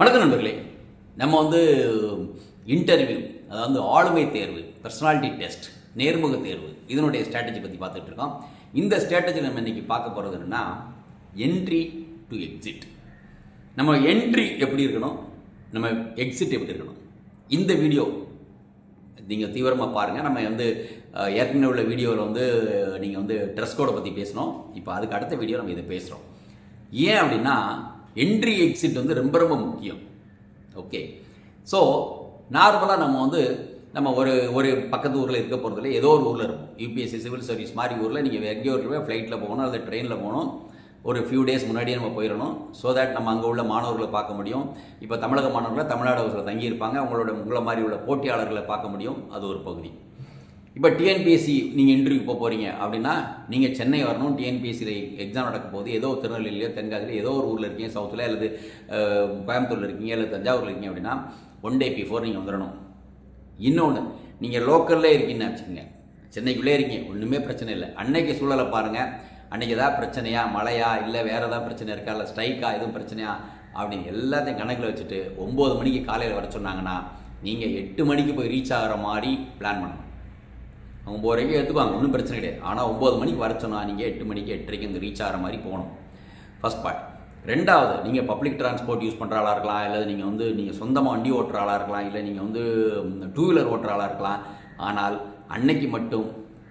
வணக்கம் நண்பர்களே. நம்ம வந்து இன்டர்வியூ அதாவது ஆளுமை தேர்வு பர்சனாலிட்டி டெஸ்ட் நேர்முக தேர்வு இதனுடைய ஸ்ட்ராட்டஜி பற்றி பார்த்துட்டு இருக்கோம். இந்த ஸ்ட்ராட்டஜி நம்ம இன்னைக்கு பார்க்க போகிறது என்னென்னா என்ட்ரி டு எக்ஸிட் நம்ம என்ட்ரி எப்படி இருக்கணும்? நம்ம எக்ஸிட் எப்படி இருக்கணும்? இந்த வீடியோ நீங்கள் தீவிரமாக பாருங்கள் நம்ம வந்து ஏற்கனவே உள்ள வீடியோவில் வந்து நீங்கள் வந்து ட்ரெஸ் கோடை பற்றி பேசினோம். இப்போ அதுக்கு அடுத்த வீடியோ நம்ம இதை பேசுகிறோம் ஏன் அப்படின்னா என்ட்ரி எக்ஸிட் வந்து ரொம்ப ரொம்ப முக்கியம். ஓகே ஸோ நார்மலாக நம்ம வந்து நம்ம ஒரு ஒரு பக்கத்து ஊரில் இருக்க போகிறதுல ஏதோ ஒரு ஊரில் இருக்கும் யூபிஎஸ்சி சிவில் சர்வீஸ் மாதிரி ஊரில் நீங்கள் எங்கேயோ ஒரு ஃப்ளைட்டில் போகணும் அல்லது ட்ரெயினில் போகணும். ஒரு ஃபியூ டேஸ் முன்னாடியே நம்ம போயிடணும். ஸோ தட் நம்ம அங்கே உள்ள மாணவர்களை பார்க்க முடியும். இப்போ தமிழக மாணவர்களை தமிழ்நாடு தங்கியிருப்பாங்க. அவங்களோட உங்களை மாதிரி உள்ள போட்டியாளர்களை பார்க்க முடியும். அது ஒரு பகுதி. இப்போ டிஎன்பிஎஸ்சி நீங்கள் இன்டர்வியூ போக போகிறீங்க அப்படின்னா நீங்கள் சென்னை வரணும் டிஎன்பிஎஸ்சியில் எக்ஸாம் நடக்க போது ஏதோ திருநெல்வேலியோ தென்காசியில் ஏதோ ஒரு ஊரில் இருக்கீங்க சவுத்தில் அல்லது கோயம்புத்தூரில் இருக்கீங்க அல்லது தஞ்சாவூரில் இருக்கீங்க அப்படின்னா ஒன் டே பிஃபோர் நீங்கள் வந்துடணும் இன்னொன்று நீங்கள் லோக்கல்லே இருக்கீங்கன்னு வச்சுக்கோங்க சென்னைக்குள்ளே இருக்கீங்க ஒன்றுமே பிரச்சனை இல்லை. அன்னைக்கு சூழலை பாருங்கள் அன்றைக்கி ஏதாவது பிரச்சனையா மழையா இல்லை வேறு ஏதாவது பிரச்சனை இருக்கா இல்லை ஸ்ட்ரைக்கா எதுவும் பிரச்சனையா அப்படின்னு எல்லாத்தையும் கணக்கில் வச்சுட்டு ஒம்பது மணிக்கு காலையில் வர சொன்னாங்கன்னா நீங்கள் எட்டு மணிக்கு போய் ரீச் ஆகிற மாதிரி பிளான் பண்ணணும். ஒம்பது வரைக்கும் எடுத்துக்குவாங்க ஒன்றும் பிரச்சனை கிடையாது. ஆனால் ஒம்பது மணிக்கு வர சொன்னால் நீங்கள் எட்டு மணிக்கு எட்டரைக்கு அங்கே ரீச் ஆகிற மாதிரி போகணும். ஃபஸ்ட் பார்ட் ரெண்டாவது நீங்கள் பப்ளிக் டிரான்ஸ்போர்ட் யூஸ் பண்ணுற ஆளாக இருக்கலாம். இல்லை நீங்கள் வந்து நீங்கள் சொந்தமாக வண்டி ஓட்டுற ஆளாக இருக்கலாம். இல்லை நீங்கள் வந்து டூ வீலர் ஓட்டுற ஆளாக இருக்கலாம். ஆனால் அன்னைக்கு மட்டும்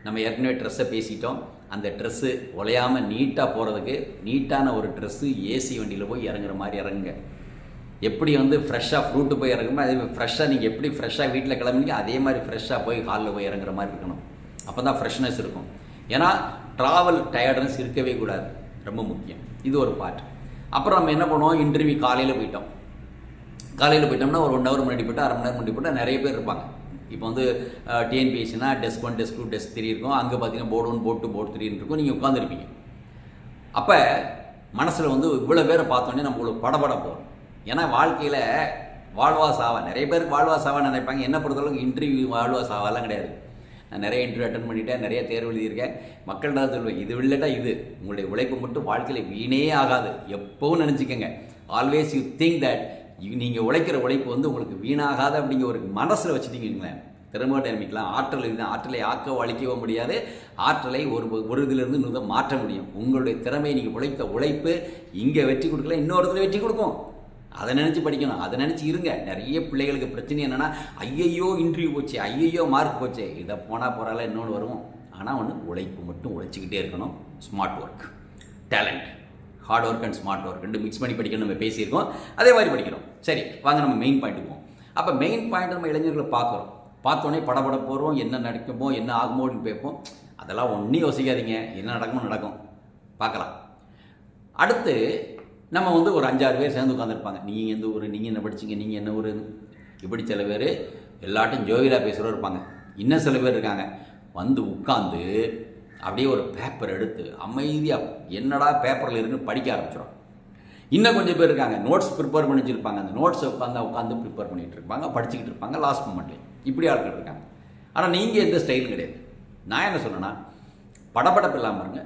நம்ம ஏற்கனவே ட்ரெஸ்ஸை பேசிட்டோம். அந்த ட்ரெஸ்ஸு உலையாமல் நீட்டாக போகிறதுக்கு நீட்டான ஒரு ட்ரெஸ்ஸு ஏசி வண்டியில் போய் இறங்குற மாதிரி இறங்குங்க. எப்படி வந்து ஃப்ரெஷ்ஷாக ஃப்ரூட்டு போய் இறங்குமோ அதே மாதிரி ஃப்ரெஷ்ஷாக நீங்கள் எப்படி ஃப்ரெஷ்ஷாக வீட்டில் கிளம்புனீங்க அதே மாதிரி ஃப்ரெஷ்ஷாக போய் ஹாலில் போய் இறங்குற மாதிரி இருக்கணும். அப்போ தான் ஃப்ரெஷ்னஸ் இருக்கும். ஏன்னா ட்ராவல் டயர்ட்னஸ் இருக்கவே கூடாது. ரொம்ப முக்கியம். இது ஒரு பார்ட் அப்புறம் நம்ம என்ன பண்ணுவோம்? இன்டர்வியூ காலையில் போயிட்டோம். காலையில் போயிட்டோம்னா ஒரு ஒன் ஹவர் முன்னாடி போய்ட்டு அரை மணி நேரம் முன்னாடி போய்ட்டு நிறைய பேர் இருப்பாங்க. இப்போ வந்து டிஎன்பிஎஸ்சினா desk one desk two desk three இருக்கும். அங்கே பார்த்தீங்கன்னா board one board two board த்ரீன்னு இருக்கும். நீங்கள் உட்காந்துருப்பீங்க அப்போ மனசில் வந்து இவ்வளோ பேரை பார்த்தோன்னே நம்மளுக்கு படபட போகும் ஏன்னா வாழ்க்கையில் வாழ்வா சாவா நிறைய பேருக்கு வாழ்வா சாவா நினைப்பாங்க. என்ன பொறுத்தளவுக்கு இன்டர்வியூ வாழ்வா சாவாலாம் கிடையாது. நான் நிறைய இன்டர்வியூ அட்டன் பண்ணிட்டேன் நிறைய தேர்வு எழுதியிருக்கேன். மக்கள்கிட்ட சொல்லுவேன் இது இல்லட்டா இது? உங்களுடைய உழைப்பு மட்டும் வாழ்க்கையில் வீணே ஆகாது. எப்பவும் நினச்சிக்கோங்க. ஆல்வேஸ் யூ திங்க் தட் நீங்கள் உழைக்கிற உழைப்பு வந்து உங்களுக்கு வீணாகாது அப்படிங்கிற ஒரு மனசில் வச்சுட்டீங்களேன் தெர்மோடைனமிக்லாம் ஆற்றல் இதுதான் ஆற்றலை ஆக்கவோ அழிக்கவோ முடியாது. ஆற்றலை ஒரு ஒரு இதிலிருந்து இன்னும் மாற்ற முடியும். உங்களுடைய திறமையை நீங்கள் உழைத்த உழைப்பு இங்கே வெற்றி கொடுக்கல இன்னொருத்துல வெற்றி கொடுக்கும். அதை நினச்சி படிக்கணும். அதை நினச்சி இருங்க. நிறைய பிள்ளைகளுக்கு பிரச்சனை என்னென்னா ஐயையோ இன்டர்வியூ போச்சு ஐயையோ மார்க் போச்சு. இதை போனால் போகிறால இன்னொன்று வருவோம் ஆனால் ஒன்று உழைப்பு மட்டும் உழைச்சிக்கிட்டே இருக்கணும். Smart work talent hard work and smart work ரெண்டு மிக்ஸ் பண்ணி படிக்கணும் நம்ம பேசியிருக்கோம். அதே மாதிரி படிக்கிறோம். சரி வாங்க நம்ம மெயின் பாயிண்ட்டுக்கு போவோம். அப்போ மெயின் பாயிண்ட் நம்ம இளைஞர்களை பார்க்குறோம். பார்த்தோன்னே படப்பட போகிறோம் என்ன நடக்குமோ என்ன ஆகுமோ அப்படின்னு கேட்போம் அதெல்லாம் ஒன்றும் யோசிக்காதீங்க. என்ன நடக்குமோ நடக்கும். பார்க்கலாம். அடுத்து நம்ம வந்து ஒரு அஞ்சாறு பேர் சேர்ந்து உட்காந்துருப்பாங்க நீங்கள் எந்த ஊர் நீங்கள் என்ன படிச்சீங்க நீங்கள் என்ன ஊர்? இப்படி சில பேர் எல்லாட்டும் ஜோவிலா பேசுகிறோம் இருப்பாங்க. இன்னும் சில பேர் இருக்காங்க. வந்து உட்காந்து அப்படியே ஒரு பேப்பர் எடுத்து அமைதியாக என்னடா பேப்பரில் இருக்குன்னு படிக்க ஆரம்பிச்சிடும் இன்னும் கொஞ்சம் பேர் இருக்காங்க. நோட்ஸ் ப்ரிப்பேர் பண்ணி வச்சுருப்பாங்க அந்த நோட்ஸை உட்காந்து உட்காந்து ப்ரிப்பேர் பண்ணிகிட்டு இருப்பாங்க. படிச்சுக்கிட்டு இருப்பாங்க. லாஸ்ட் மூமெண்ட்லேயே இப்படி ஆட்கள் இருக்காங்க. ஆனால் நீங்கள் எந்த ஸ்டைலும் கிடையாது. நான் என்ன சொன்னேன்னா படப்படப்பு இல்லாமல் இருங்க.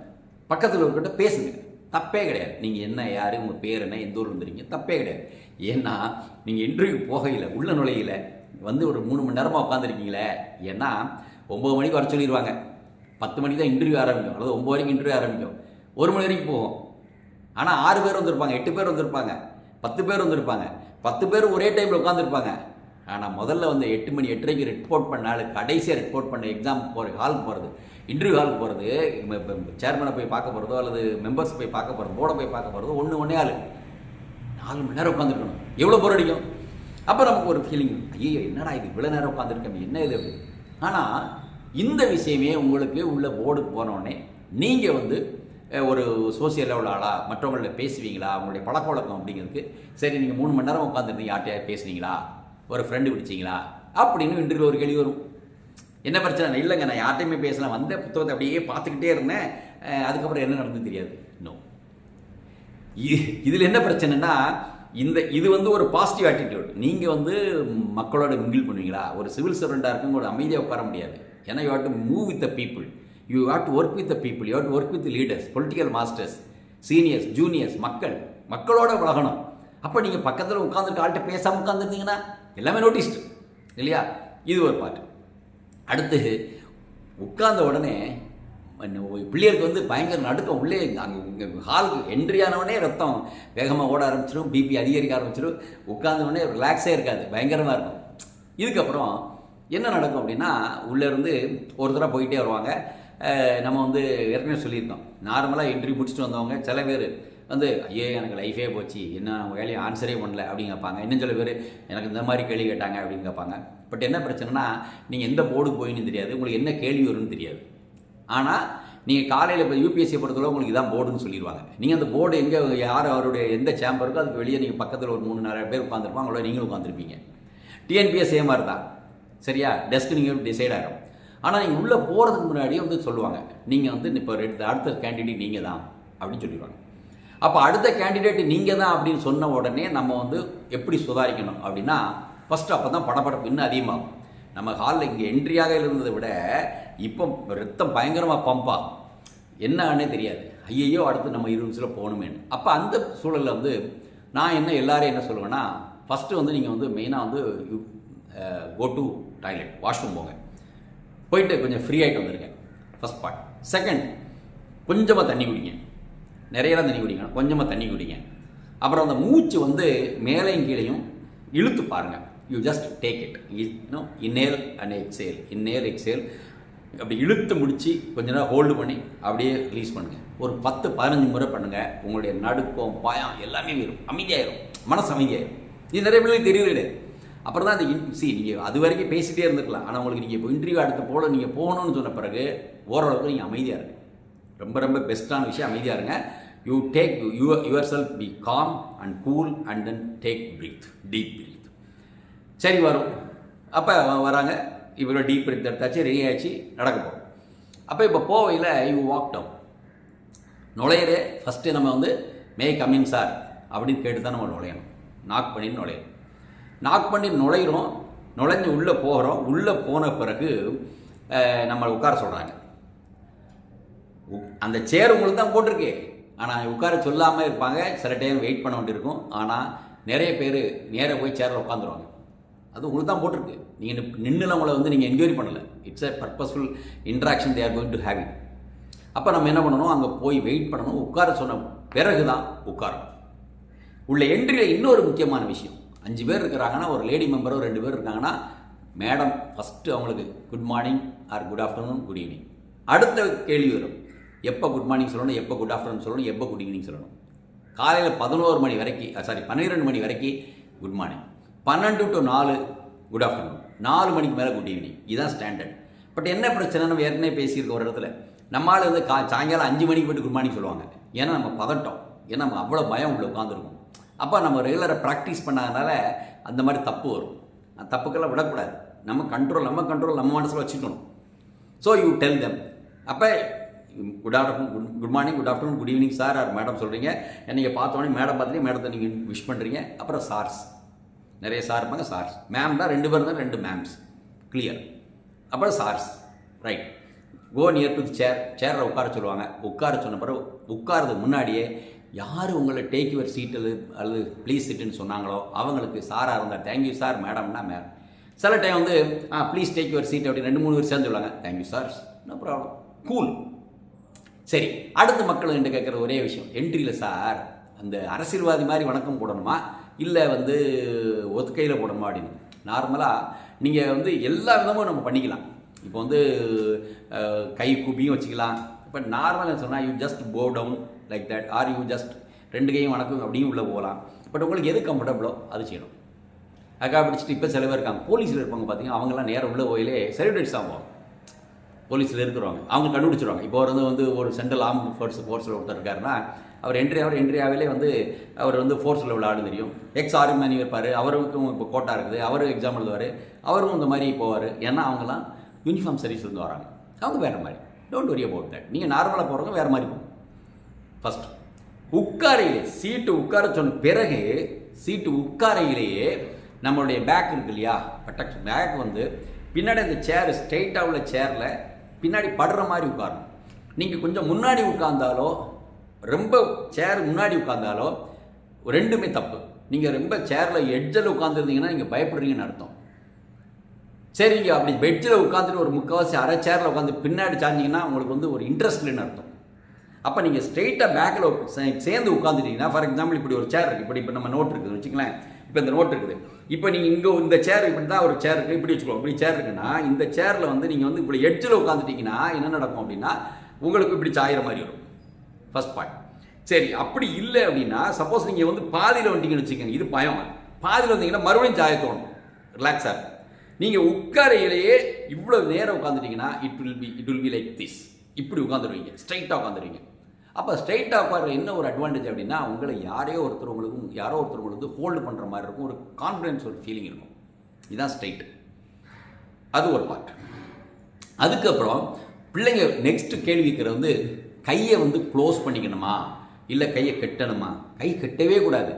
பக்கத்தில் ஒருக்கிட்ட பேசுங்க. தப்பே கிடையாது. நீங்கள் என்ன யார் உங்கள் பேர் என்ன எந்த ஊர் வந்துருக்கீங்க தப்பே கிடையாது. ஏன்னா நீங்கள் இன்டர்வியூ போகையில் உள்ள நுழையில வந்து ஒரு மூணு மணி நேரமாக உட்காந்துருக்கீங்களே ஏன்னா ஒம்பது மணிக்கு வர சொல்லிடுவாங்க பத்து மணிக்கு தான் இன்டர்வியூ ஆரம்பிக்கும். அல்லது ஒம்பது வரைக்கும் இன்டர்வியூ ஆரம்பிக்கும். ஒரு மணி வரைக்கும் போகும். ஆனால் ஆறு பேர் வந்திருப்பாங்க எட்டு பேர் வந்திருப்பாங்க பத்து பேர் வந்திருப்பாங்க பத்து பேர் ஒரே டைமில் உட்காந்துருப்பாங்க ஆனால் முதல்ல வந்து எட்டு மணி எட்டரைக்கு ரிப்போர்ட் பண்ணாலும் கடைசியாக ரிப்போர்ட் பண்ண எக்ஸாம் போகிற ஹாலுக்கு போகிறது இன்டர்வியூ ஹாலுக்கு போகிறது சேர்மனை போய் பார்க்க போகிறதோ அல்லது மெம்பர்ஸ் போய் பார்க்க போகிறதோ போர்டை போய் பார்க்க போகிறதோ ஒன்று ஒன்றே ஆளு. நாலு மணி நேரம் உட்காந்துருக்கணும் எவ்வளோ போர் அடிக்கும்? அப்போ நமக்கு ஒரு ஃபீலிங் ஐயோ என்னடா இது? இவ்வளோ நேரம் உட்காந்துருக்கோம் என்ன இது அப்படி ஆனால் இந்த விஷயமே உங்களுக்கு உள்ள போர்டுக்கு போனோடனே நீங்கள் வந்து ஒரு சோசியல் லெவல் ஆளா மற்றவங்கள்ட்ட பேசுவீங்களா? அவங்களுடைய பழக்க வழக்கம் அப்படிங்கிறதுக்கு சரி நீங்கள் மூணு மணி நேரம் உட்காந்துருந்தீங்க யார்ட்டையா பேசுனீங்களா? ஒரு ஃப்ரெண்டு பிடிச்சிங்களா? அப்படின்னு இன்றைக்கு ஒரு கேள்வி வரும். என்ன பிரச்சனை? இல்லைங்க நான் யார்ட்டையுமே பேசலாம் வந்த புத்தகத்தை அப்படியே பார்த்துக்கிட்டே இருந்தேன். அதுக்கப்புறம் என்ன நடந்து தெரியாது. நோ இதில் என்ன பிரச்சனைனா இந்த இது வந்து ஒரு பாசிட்டிவ் ஆட்டிடியூட் நீங்கள் வந்து மக்களோட மிங்கிள் பண்ணுவீங்களா? ஒரு சிவில் சர்வெண்ட்டாக இருக்கும் ஒரு அமைதியாக உட்கார முடியாது. ஏன்னா you had to move with the people you had to work with the people you had to work with leaders political masters seniors juniors மக்கள். மக்களோட பழகணும் அப்போ நீங்கள் பக்கத்தில் உட்காந்துருக்க ஆள்கிட்ட பேசாமல் உட்காந்துருந்தீங்கன்னா எல்லாமே நோட்டீஸ்டு இல்லையா? இது ஒரு பாட்டு அடுத்து உட்கார்ந்த உடனே பிள்ளைகளுக்கு வந்து பயங்கர நடுக்கம் உள்ளே அங்கே ஹாலுக்கு என்ட்ரி ஆனவொடனே ரத்தம் வேகமாக ஓட ஆரம்பிச்சிடும் பிபி அதிகரிக்க ஆரம்பிச்சிடும் உட்கார்ந்த உடனே ரிலாக்ஸே இருக்காது பயங்கரமாக இருக்கும். இதுக்கப்புறம் என்ன நடக்கும் அப்படின்னா உள்ளே இருந்து ஒரு தடவை போயிட்டே வருவாங்க. நம்ம வந்து ஏற்கனவே சொல்லியிருக்கோம் நார்மலாக என்ட்ரி முடிச்சுட்டு வந்தவங்க சில பேர் வந்து ஐயோ எனக்கு லைஃபே போச்சு. என்ன அவங்க வேலையை ஆன்சரே பண்ணல? அப்படின்னு கேட்பாங்க. இன்னும் சில பேர் எனக்கு இந்த மாதிரி கேள்வி கேட்டாங்க. அப்படின்னு கேட்பாங்க. பட் என்ன பிரச்சனைனா நீங்கள் எந்த போர்டுக்கு போயின்னு தெரியாது. உங்களுக்கு என்ன கேள்வி வரும்னு தெரியாது. ஆனால் நீங்கள் காலையில் இப்போ யூபிஎஸ்சி பொறுத்தளவு உங்களுக்கு இதான் போர்டுன்னு சொல்லிடுவாங்க நீங்கள் அந்த போர்டு எங்கே யார் அவருடைய எந்த சேம்பர் இருக்கோ அதுக்கு வெளியே நீங்கள் பக்கத்தில் ஒரு மூணு நாலு பேர் உட்காந்துருப்பாங்க அவங்களோட நீங்களும் உட்காந்துருப்பீங்க டிஎன்பிஎஸ் சேமாக இருந்தா சரியா? டெஸ்க் நீங்கள் டிசைட் ஆகும் ஆனால் நீங்கள் உள்ளே போகிறதுக்கு முன்னாடியே வந்து சொல்லுவாங்க. நீங்கள் வந்து இப்போ ரெண்டு அடுத்த கேண்டிடேட் நீங்கள் தான் அப்படின்னு சொல்லிடுவாங்க அப்போ அடுத்த கேண்டிடேட் நீங்கள் தான் அப்படின்னு சொன்ன உடனே நம்ம வந்து எப்படி சுதாரிக்கணும் அப்படின்னா ஃபஸ்ட்டு அப்போ தான் படப்படப்பு இன்னும் அதிகமாகும். நம்ம ஹாலில் இங்கே என்ட்ரியாக இருந்ததை விட இப்போ ரத்தம் பயங்கரமாக பம்பாகும் என்னன்னே தெரியாது. ஐயையோ அடுத்து நம்ம இருபது நிமிஷத்தில் போகணுமேனு அப்போ அந்த சூழலில் வந்து நான் என்ன எல்லாரையும் என்ன சொல்லுவேன்னா ஃபஸ்ட்டு வந்து நீங்கள் வந்து மெயினாக வந்து கோ டு டாய்லெட் வாஷ்ரூம் போங்க. போயிட்டு கொஞ்சம் ஃப்ரீ ஆகிட்டு வந்துருங்க. ஃபஸ்ட் பார்ட் செகண்ட் கொஞ்சமாக தண்ணி குடிங்க. நிறையலாம் தண்ணி குடிங்க கொஞ்சமாக தண்ணி குடிங்க. அப்புறம் அந்த மூச்சு வந்து மேலையும் கீழையும் இழுத்து பாருங்க. யூ ஜஸ்ட் டேக் இட் இன்னும் inhale and exhale inhale exhale அப்படி இழுத்து முடித்து கொஞ்ச நேரம் ஹோல்டு பண்ணி அப்படியே ரிலீஸ் பண்ணுங்கள் ஒரு பத்து பதினஞ்சு முறை பண்ணுங்கள் உங்களுடைய நடுக்கம் பயம் எல்லாமே வரும். அமைதியாயிரும். மனசு அமைதியாயிரும். இது நிறைய பேருக்கு தெரியல அப்புறம் தான் அந்த சி நீங்கள் அது வரைக்கும் பேசிகிட்டே இருந்துக்கலாம் ஆனால் உங்களுக்கு நீங்கள் இப்போ இன்டர்வியூ அடுத்து போல நீங்கள் போகணும்னு சொன்ன பிறகு ஓரளவுக்கு நீங்கள் அமைதியாக இருங்க. ரொம்ப ரொம்ப பெஸ்ட்டான விஷயம் அமைதியாக இருங்க. You take you yourself be calm and cool and then take breath deep breath சரி வரும். அப்போ வராங்க. இவ்வளோ டீப் பிரீத் எடுத்தாச்சு ரெடி ஆச்சு நடக்க போகும் அப்போ இப்போ போவையில் யூ வாக் டவுன் நுழையிறே ஃபஸ்ட்டு நம்ம வந்து மே கம்மிங் சார் அப்படின்னு கேட்டு தான் நம்ம நுழையணும். நாக் பண்ணி நுழையணும். நாக் பண்ணி நுழையிறோம். நுழைஞ்சு உள்ளே போகிறோம் உள்ளே போன பிறகு நம்மளை உட்கார சொல்கிறாங்க அந்த சேர் உங்களுக்கு தான் போட்டிருக்கே. ஆனால் உட்கார சொல்லாமல் இருப்பாங்க. சில டைம் வெயிட் பண்ண வேண்டியிருக்கும். ஆனால் நிறைய பேர் நேராக போய் சேரில் உட்காந்துருவாங்க. அது உங்களுக்கு தான் போட்டிருக்கு. நீங்கள் நின்றுல உங்களை வந்து நீங்கள் என்கொயரி பண்ணலை. It's a purposeful interaction there going to having அப்போ நம்ம என்ன பண்ணணும்? அங்கே போய் வெயிட் பண்ணணும். உட்கார சொன்ன பிறகு தான் உட்காரணும். உள்ள என்ட்ரியில் இன்னொரு முக்கியமான விஷயம். அஞ்சு பேர் இருக்கிறாங்கன்னா ஒரு லேடி மெம்பரோ ரெண்டு பேர் இருக்காங்கன்னா மேடம் ஃபஸ்ட்டு அவங்களுக்கு good morning or good afternoon good evening அடுத்த கேள்வி வரும். எப்போ குட் மார்னிங் சொல்லணும் எப்போ குட் ஆஃப்டர்நூன் சொல்லணும் எப்போ குட் ஈவினிங் சொல்லணும். காலையில் பதினோரு மணி வரைக்கும் சாரி பன்னிரெண்டு மணி வரைக்கும் குட் மார்னிங் பன்னெண்டு டு நாலு குட் ஆஃப்டர்நூன் நாலு மணிக்கு மேலே குட் ஈவினிங் இதுதான் ஸ்டாண்டர்ட் பட் என்ன பிரச்சனை நம்ம ஏற்கனவே பேசியிருக்க ஒரு இடத்துல. நம்ம வந்து கா சாயங்காலம் அஞ்சு மணிக்கு போய்ட்டு குட் மார்னிங் சொல்லுவாங்க. ஏன்னா நம்ம பதட்டம். ஏன்னா நம்ம அவ்வளோ பயம் உள்ள உட்காந்துருக்கும் அப்போ நம்ம ரெகுலராக ப்ராக்டிஸ் பண்ணாதனால அந்த மாதிரி தப்பு வரும். அந்த தப்புக்கெல்லாம் விடக்கூடாது. நம்ம கண்ட்ரோல் நம்ம கண்ட்ரோல் நம்ம மனசில் வச்சுக்கணும். ஸோ யூ டெல் தெம் அப்போ good afternoon good morning good afternoon good evening sir or madam சொல்கிறீங்க நீங்கள் பார்த்தோன்னே மேடம் பார்த்துட்டு மேடத்தை நீங்கள் விஷ் பண்ணுறீங்க அப்புறம் சார்ஸ் நிறைய சார் இருப்பாங்க சார்ஸ் மேம் தான் ரெண்டு பேர் தான் ரெண்டு மேம்ஸ் கிளியர் அப்புறம் sirs right go near to chair சேரில் உட்கார சொல்லுவாங்க. உட்கார சொன்ன பிறகு உட்காரதுக்கு முன்னாடியே யார் உங்களை டேக் யுவர் சீட் அல்லது அல்லது ப்ளீஸ் சீட்டுன்னு சொன்னாங்களோ அவங்களுக்கு சாராக இருந்தால் தேங்க்யூ சார் மேடம்னா மேம் சில டைம் வந்து ah please take your seat அப்படி ரெண்டு மூணு பேர் சேர்ந்து சொல்லுவாங்க. Thank you sir no problem cool சரி அடுத்து மக்கள் என்று கேட்குற ஒரே விஷயம் என்ட்ரியில் சார் அந்த அரசியல்வாதி மாதிரி வணக்கம் போடணுமா? இல்லை வந்து ஒத்துக்கையில் போடணுமா அப்படின்னு. நார்மலாக நீங்கள் வந்து எல்லா விதமும் நம்ம பண்ணிக்கலாம். இப்போ வந்து கை கூப்பியும் வச்சுக்கலாம். இப்போ நார்மலாக சொன்னால் you just bow down like that or you just ரெண்டு கையும் வணக்கம் அப்படியும் உள்ளே போகலாம். பட் உங்களுக்கு எது கம்ஃபர்டபுளோ அது செய்யணும். அக்கா பிடிச்சிட்டு இப்போ சில பேர் இருக்காங்க. போலீஸில் இருப்பாங்க பார்த்தீங்கன்னா அவங்கெல்லாம் நேரம் உள்ளே போயிலே செலிப்ரேட்ஸ் தான் போலீஸில் இருக்கிறவங்க. அவங்க கண்டுபிடிச்சிருவாங்க. இப்போ வந்து வந்து ஒரு சென்ட்ரல் ஆர்ம் ஃபோர்ஸ் ஃபோர்ஸில் ஒருத்தர் இருக்காருன்னா அவர் என்ட்ரி அவர் என்ட்ரி ஆகலே வந்து அவர் வந்து ஃபோர்ஸில் உள்ள ஆடு தெரியும். எக்ஸ் ஆர்மி மேனி இருப்பார். அவருக்கும் இப்போ கோட்டா இருக்குது. அவரும் எக்ஸாம் எழுதுவார். அவரும் இந்த மாதிரி போவார். ஏன்னா அவங்கெல்லாம் யூனிஃபார்ம் சர்வீஸ்லேருந்து வராங்க. அவங்க வேறு மாதிரி. டோன்ட் வரி அபவுட் தட் நீங்கள் நார்மலாக போகிறவங்க வேறு மாதிரி போகும் ஃபஸ்ட் உட்காரையிலே சீட்டு உட்கார சொன்ன பிறகு சீட்டு உட்காரையிலேயே நம்மளுடைய பேக் இருக்கு இல்லையா? பட்டக் பேக் வந்து பின்னாடி அந்த சேர் ஸ்ட்ரெயிட்டாக உள்ள சேரில் பின்னாடி படுற மாதிரி உட்காரணும். நீங்கள் கொஞ்சம் முன்னாடி உட்கார்ந்தாலோ ரொம்ப சேர் முன்னாடி உட்கார்ந்தாலோ ரெண்டுமே தப்பு. நீங்கள் ரொம்ப சேரில் எட்ஜில் உட்காந்துருந்தீங்கன்னா நீங்கள் பயப்படுறீங்கன்னு அர்த்தம். சரிங்க அப்படி பெட்ஜில் உட்காந்துட்டு ஒரு முக்கால்வாசி அரை சேரில் உட்காந்து பின்னாடி சாஞ்சிங்கன்னா உங்களுக்கு வந்து ஒரு இன்ட்ரெஸ்ட் இல்லைன்னு அர்த்தம். அப்போ நீங்கள் ஸ்ட்ரெயிட்டாக பேக்கில் சேர்ந்து உட்காந்துட்டீங்கன்னா ஃபார் எக்ஸாம்பிள் இப்படி ஒரு சேர் இருக்குது இப்படி இப்போ நம்ம நோட் இருக்குது வச்சுக்கலாம் இப்போ இந்த நோட் இருக்குது. இப்போ நீங்கள் இங்கே இந்த சேர் இப்படி தான் ஒரு சேர் இருக்குது இப்படி வச்சுக்கோ இப்படி சேர் இருக்குன்னா இந்த சேரில் வந்து நீங்கள் வந்து இப்படி எட்ஜில் உட்காந்துட்டீங்கன்னா என்ன நடக்கும் அப்படின்னா உங்களுக்கு இப்படி சாயிற மாதிரி வரும். ஃபஸ்ட் பாயிண்ட் சரி அப்படி இல்லை அப்படின்னா சப்போஸ் நீங்கள் வந்து பாதியில் வந்துட்டீங்கன்னு வச்சுக்கோங்க. இது பயம். பாதியில் வந்தீங்கன்னா மறுபடியும் சாய தோணும். ரிலாக்ஸாக இருக்கும். நீங்கள் உட்காரையிலேயே இவ்வளோ நேரம் உட்காந்துட்டீங்கன்னா it will be it will be like this இப்படி உட்காந்துருவீங்க ஸ்ட்ரைட்டாக உட்காந்துருவீங்க அப்போ ஸ்ட்ரைட்டாக உட்கார என்ன ஒரு அட்வான்டேஜ் அப்படின்னா உங்களை யாரையோ ஒருத்தர் உங்களுக்கும் யாரோ ஒருத்தர் உங்களுக்கு ஹோல்டு பண்ணுற மாதிரி இருக்கும். ஒரு கான்ஃபிடென்ஸ் ஒரு ஃபீலிங் இருக்கும். இதுதான் ஸ்ட்ரெயிட் அது ஒரு பார்ட் அதுக்கப்புறம் பிள்ளைங்க நெக்ஸ்ட் கேள்விக்கிறது வந்து கையை வந்து க்ளோஸ் பண்ணிக்கணுமா? இல்லை கையை கட்டணுமா? கை கட்டவே கூடாது.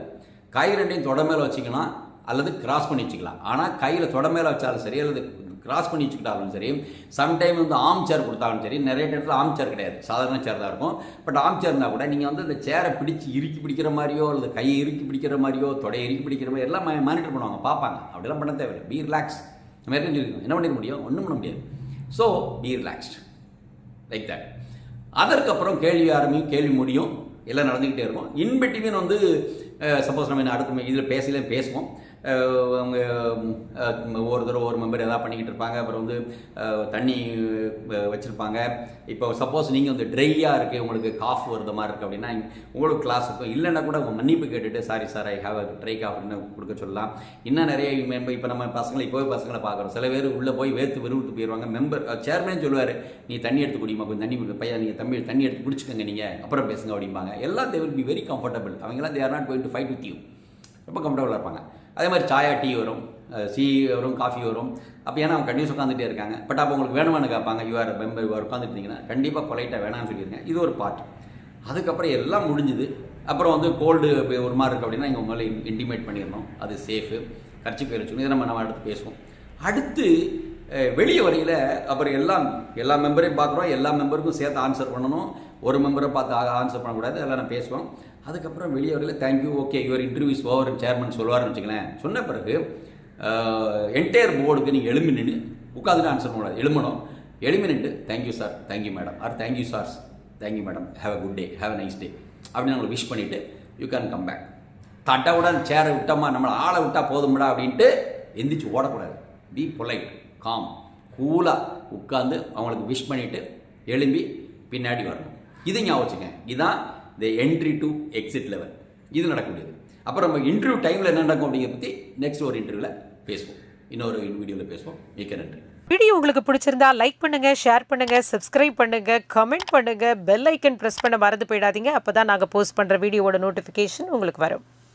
கை ரெண்டையும் தொட மேலே வச்சுக்கலாம் அல்லது கிராஸ் பண்ணி வச்சுக்கலாம். ஆனால் கையில் தொட மேலே வச்சாலும் சரி அல்லது கிராஸ் பண்ணி வச்சுக்கிட்டாலும் சரி சம்டைம் வந்து ஆம் சேர் கொடுத்தாலும் சரி நிறைய இடத்துல ஆம் சேர் கிடையாது. சாதாரண சேர் தான் இருக்கும். பட் ஆம் சேர் இருந்தால் கூட நீங்கள் வந்து அந்த சேரை பிடிச்சி இறுக்கி பிடிக்கிற மாதிரியோ அல்லது கையை இறுக்கி பிடிக்கிற மாதிரியோ தொடையை இறுக்கி பிடிக்கிற மாதிரி எல்லாம் மானிட்டர் பண்ணுவாங்க பார்ப்பாங்க. அப்படிலாம் பண்ண தேவையில்லை. பி ரிலாக்ஸ் நம்ம ஏற்கனவே சொல்லியிருக்கோம் என்ன பண்ணிட முடியும்? ஒன்றும் பண்ண முடியாது. So be relaxed like that அதற்கப்புறம் கேள்வி ஆரம்பியும் கேள்வி முடியும். எல்லாம் நடந்துக்கிட்டே இருக்கும். இன்பிட்வீன் வந்து சப்போஸ் நம்ம என்ன அடுத்த இதில் பேசலாம் பேசுவோம். அவங்க அஹ், ஒவ்வொரு தடவை ஒரு மெம்பர் எதாவது பண்ணிக்கிட்டு இருப்பாங்க. அப்புறம் வந்து தண்ணி வச்சுருப்பாங்க. இப்போ சப்போஸ் நீங்கள் வந்து ட்ரையாக இருக்குது உங்களுக்கு காஃப் வருது மாதிரி இருக்குது அப்படின்னா உங்களுக்கு கிளாஸ் இருக்கும். இல்லைன்னா கூட உங்கள் மன்னிப்பு கேட்டுட்டு sorry sir I have dry காஃப்னு கொடுக்க சொல்லலாம். இன்னும் நிறைய மெம்பர் இப்போ நம்ம பசங்களை இப்போவே பசங்களை பார்க்குறோம். சில பேர் உள்ளே போய் வேர்த்து விரும்பிட்டு போயிடுவாங்க மெம்பர் சேர்மேன் சொல்லுவார் நீ தண்ணி எடுத்து குடிமா கொஞ்சம் தண்ணி குடி பையன் நீங்கள் தம்பி தண்ணி எடுத்து குடிச்சுக்கோங்க நீங்கள் அப்புறம் பேசுங்க அப்படிம்பாங்க. எல்லாம் they will be very comfortable அவங்களாம் they are not going to fight with you ரொம்ப கம்ஃபர்டபுளாக இருப்பாங்க. அதே மாதிரி சாயா டீ வரும். சீ வரும் காஃபி வரும். அப்போ ஏன்னா அவங்க கண்டினியூஸ் உட்காந்துட்டே இருக்காங்க. பட் அப்போ உங்களுக்கு வேணுமானு கேட்பாங்க. யூஆர் மெம்பர் யூஆர் உட்காந்துட்டீங்கன்னா கண்டிப்பாக பொலைட்டாக வேணாம்னு சொல்லியிருக்கேன் இது ஒரு பார்ட் அதுக்கப்புறம் எல்லாம் முடிஞ்சுது. அப்புறம் வந்து கோல்டு ஒரு மாதிரி இருக்குது அப்படின்னா இங்கே உங்களை இன்டிமேட் பண்ணிடணும். அது சேஃபு கர்ச்சி பேர் வச்சுக்கணும். இதை நம்ம நம்ம அடுத்து பேசுவோம். அடுத்து வெளியே வரையில் அப்புறம் எல்லாம் எல்லா மெம்பரையும் பார்க்குறோம். எல்லா மெம்பருக்கும் சேர்த்து ஆன்சர் பண்ணணும். ஒரு மெம்பரை பார்த்து ஆன்சர் பண்ணக்கூடாது அதெல்லாம் நான் பேசுவோம். அதுக்கப்புறம் வெளியே வரையில் thank you okay your interviews over chairman சொல்லுவார்னு வச்சுக்கலேன் சொன்ன பிறகு என்டையர் போர்டுக்கு நீங்கள் எழும்பி நின்று உட்காந்துட்டு ஆன்சர் பண்ணக்கூடாது. எழுமணும் எழுமி நின்று thank you sir thank you madam or thank you sirs thank you madam have a good day have a nice day அப்படின்னு அவங்களை விஷ் பண்ணிவிட்டு யூ கேன் கம் பேக் தட்டவுடன் சேரை விட்டோமா நம்மளை ஆளை விட்டால் போதும்டா அப்படின்ட்டு எந்திரிச்சு ஓடக்கூடாது. பி பொலைட் காம் கூலாக உட்காந்து அவங்களுக்கு விஷ் பண்ணிவிட்டு எழும்பி பின்னாடி வரணும். இதை ஞாபகம் வச்சுங்க இதுதான் the entry to exit level இது நடக்கக்கூடியது. அப்புறம் நம்ம இன்டர்வியூ டைமில் என்ன நடக்கும் அப்படிங்கிறத பற்றி நெக்ஸ்ட் ஒரு இன்டர்வியூவில் பேசுவோம். இன்னொரு வீடியோவில் பேசுவோம். மிக்க நன்றி. வீடியோ உங்களுக்கு பிடிச்சிருந்தா லைக் பண்ணுங்க ஷேர் பண்ணுங்க சப்ஸ்கிரைப் பண்ணுங்க கமெண்ட் பண்ணுங்க பெல் ஐக்கன் ப்ரெஸ் பண்ண மறந்து போயிடாதீங்க. அப்பதான் நாங்கள் போஸ்ட் பண்ணுற வீடியோவோட நோட்டிஃபிகேஷன் உங்களுக்கு வரும்.